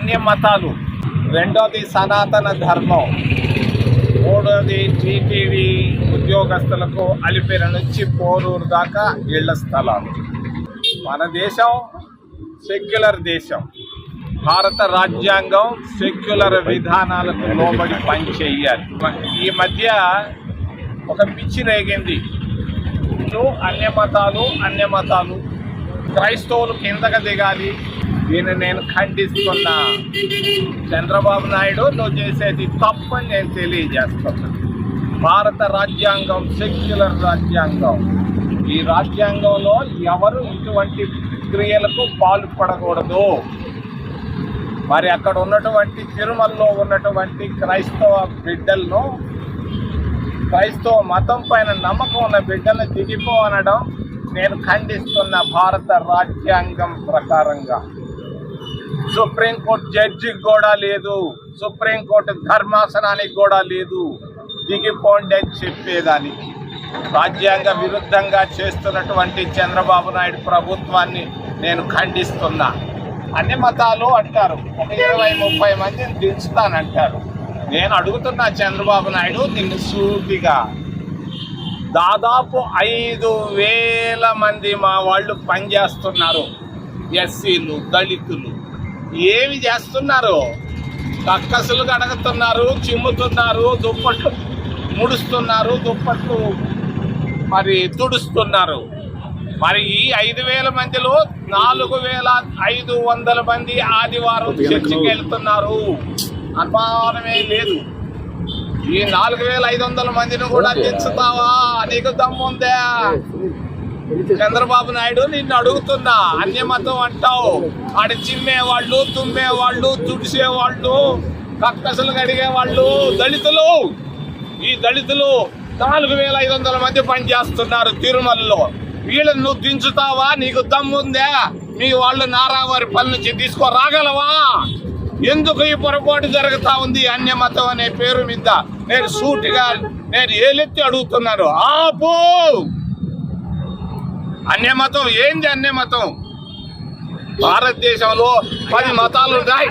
అన్య మతాలు. రెండోది సనాతన ధర్మం. మూడోది టీటీవీ ఉద్యోగస్తులకు అలిపిర నుంచి పోరూరు దాకా ఇళ్ళ స్థలాలు. మన దేశం సెక్యులర్ దేశం. భారత రాజ్యాంగం సెక్యులర్ విధానాలకు లోబడి పనిచేయాలి. ఈ మధ్య ఒక పిచ్చి రేగింది. ఇటు అన్య మతాలు అన్య మతాలు. క్రైస్తవులు కిందకు దిగాలి. దీన్ని నేను ఖండిస్తున్నా. చంద్రబాబు నాయుడు నువ్వు చేసేది తప్పని నేను తెలియజేస్తున్నా. భారత రాజ్యాంగం సెక్యులర్ రాజ్యాంగం. ఈ రాజ్యాంగంలో ఎవరు ఇటువంటి క్రియలకు పాల్పడకూడదు. మరి అక్కడ ఉన్నటువంటి తిరుమలలో ఉన్నటువంటి క్రైస్తవ బిడ్డలను క్రైస్తవ మతం పైన నమ్మకం ఉన్న బిడ్డలను దిగిపో అనడం నేను ఖండిస్తున్న భారత రాజ్యాంగం ప్రకారంగా. సుప్రీంకోర్టు జడ్జికి కూడా లేదు. సుప్రీంకోర్టు ధర్మాసనానికి కూడా లేదు. దిగిపోండి అని చెప్పేదానికి. రాజ్యాంగ విరుద్ధంగా చేస్తున్నటువంటి చంద్రబాబు నాయుడు ప్రభుత్వాన్ని నేను ఖండిస్తున్నా. అన్ని మతాలు అంటారు. ఒక ఇరవై ముప్పై మందిని దించుతానంటారు. నేను అడుగుతున్నా చంద్రబాబు నాయుడు నిన్ను సూటిగా. దాదాపు ఐదు వేల మంది మా వాళ్ళు పనిచేస్తున్నారు. ఎస్సీలు దళితులు. ఏమి చేస్తున్నారు? కక్కసులు కడగతున్నారు చిమ్ముతున్నారు దుప్పట్లు ముడుస్తున్నారు దుప్పట్లు మరి తుడుస్తున్నారు. మరి ఈ ఐదు వేల మందిలో నాలుగు వేల ఐదు వందల మంది ఆదివారం చర్చికి వెళ్తున్నారు. అనుమానమే లేదు. ఈ నాలుగు వేల ఐదు వందల మందిని కూడా తెచ్చుతావా నీకు దమ్ముందా? చంద్రబాబు నాయుడు నిన్ను అడుగుతున్నా. అన్యమతం అంటావు. ఆడ చిమ్మే వాళ్ళు తుమ్మే వాళ్ళు వాళ్ళు కక్కసలు కడిగేవాళ్ళు దళితులు. ఈ దళితులు నాలుగు వేల ఐదు వందల మంది పనిచేస్తున్నారు తిరుమలలో. వీళ్ళని నువ్వు దించుతావా? నీకు దమ్ముందా. మీ వాళ్ళు నారావారి పని నుంచి తీసుకురాగలవా? ఎందుకు ఈ పొరపాటు జరుగుతా ఉంది అన్యమతం అనే పేరు మీద? నేను సూటిగా నేను ఏలెత్తి అడుగుతున్నాను. ఆపు! అన్య మతం ఏంది అన్య మతం భారతదేశంలో పది మతాలు ఉన్నాయి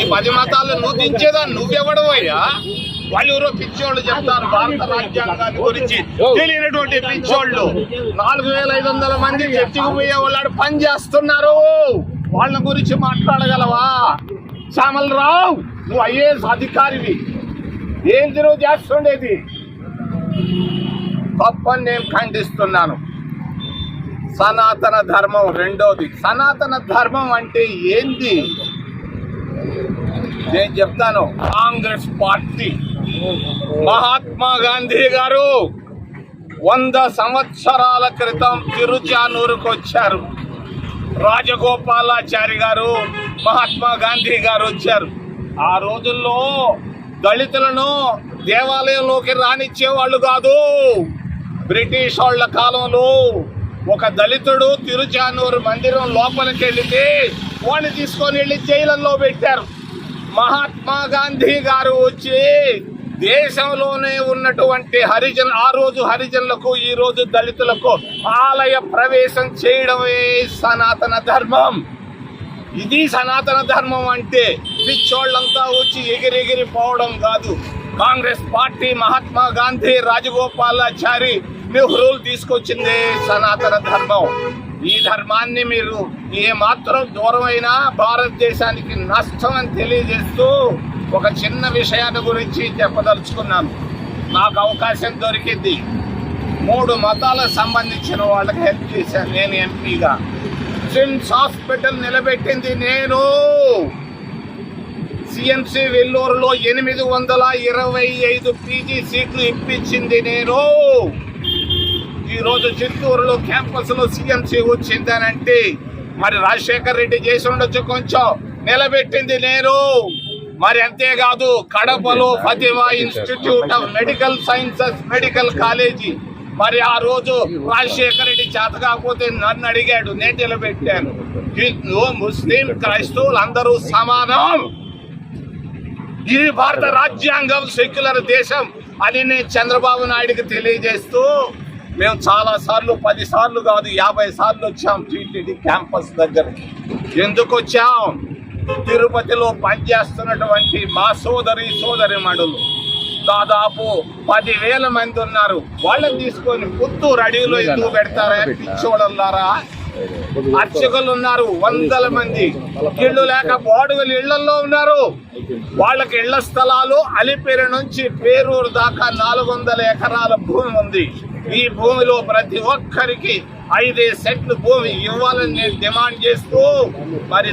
ఈ పది మతాలు నువ్వు దించేదా నువ్వెవడవయ్యా వాళ్ళు ఎవరో పిచ్చోళ్ళు చెప్తారు భారత రాజ్యాంగాన్ని గురించి. తెలియనటువంటి పిచ్చోళ్ళు. నాలుగు వేల ఐదు వందల మంది చర్చికి పోయే వాళ్ళు పని చేస్తున్నారు. వాళ్ళ గురించి మాట్లాడగలవా? శ్యామల్ రావు నువ్వు ఐఏఎస్ అధికారివి. ఏంటి నువ్వు చేస్తుండేది? తప్పని నేను ఖండిస్తున్నాను. సనాతన ధర్మం రెండోది. సనాతన ధర్మం అంటే ఏంది? నేను చెప్తాను. కాంగ్రెస్ పార్టీ. మహాత్మా గాంధీ గారు వంద సంవత్సరాల క్రితం తిరుచానూరుకు వచ్చారు. రాజగోపాలాచారి గారు మహాత్మా గాంధీ గారు వచ్చారు. ఆ రోజుల్లో దళితులను దేవాలయంలోకి రానిచ్చేవాళ్ళు కాదు. బ్రిటిష్ వాళ్ళ కాలంలో ఒక దళితుడు తిరుచానూరు మందిరం లోపలికి వెళితే వాడిని తీసుకొని వెళ్ళి జైళ్ళల్లో పెట్టారు. మహాత్మా గాంధీ గారు వచ్చి దేశంలోనే ఉన్నటువంటి హరిజన్ ఆ రోజు హరిజనులకు ఈ రోజు దళితులకు ఆలయ ప్రవేశం చేయడమే సనాతన ధర్మం. ఇది సనాతన ధర్మం అంటే పిచ్చోళ్ళంతా వచ్చి ఎగిరెగిరిపోవడం కాదు. కాంగ్రెస్ పార్టీ మహాత్మా గాంధీ రాజగోపాలాచారి మెహ్రూల్ తీసుకొచ్చింది సనాతన ధర్మం. ఈ ధర్మాన్ని మీరు ఏమాత్రం దూరమైన దూరమైనా భారతదేశానికి నష్టం అని తెలియజేస్తూ ఒక చిన్న విషయాన్ని గురించి చెప్పదలుచుకున్నాను నాకు అవకాశం దొరికింది. మూడు మతాలకు సంబంధించిన వాళ్ళకి హెల్ప్ చేశాను నేను ఎంపీగా. సిమ్స్ హాస్పిటల్ నిలబెట్టింది నేను. సిఎంసి వెల్లూరులో ఎనిమిది వందల ఇరవై ఐదు పీజీ సీట్లు ఇప్పించింది నేను. ఈరోజు చిత్తూరులో క్యాంపస్లో సిఎంసి వచ్చిందనంటే మరి రాజశేఖర్ రెడ్డి చేసి ఉండొచ్చు కొంచెం నిలబెట్టింది నేను. మరి అంతేకాదు కడపలో Fatima institute of medical sciences medical college. మరి ఆ రోజు రాజశేఖర్ రెడ్డి చేత కాకపోతే నన్ను అడిగాడు నేను నిలబెట్టాను. హిందూ ముస్లిం క్రైస్తవులు అందరూ సమానం. ఇది భారత రాజ్యాంగం సెక్యులర్ దేశం అని నేను చంద్రబాబు నాయుడికి తెలియజేస్తూ మేము చాలా సార్లు పది సార్లు కాదు యాభై సార్లు వచ్చాం టీటీడీ క్యాంపస్ దగ్గరికి. ఎందుకు వచ్చాం? తిరుపతిలో పనిచేస్తున్నటువంటి మా సోదరి సోదరి మడులు. దాదాపు పదివేల మంది ఉన్నారు. వాళ్ళని తీసుకొని పుత్తూరు అడవిలో ఎందుకు పెడతారా? పిచ్చోళ్ళారా అర్చకులు ఉన్నారు వందల మంది. ఇళ్ళు లేక బాడుగులు ఇళ్ళలో ఉన్నారు. వాళ్ళకి ఇళ్ళ స్థలాలు అలిపేరు నుంచి పేరూరు దాకా నాలుగు వందల ఎకరాల భూమి ఉంది. ఈ భూమిలో ప్రతి ఒక్కరికి ఐదే సెట్లు భూమి ఇవ్వాలని నేను డిమాండ్ చేస్తూ మరి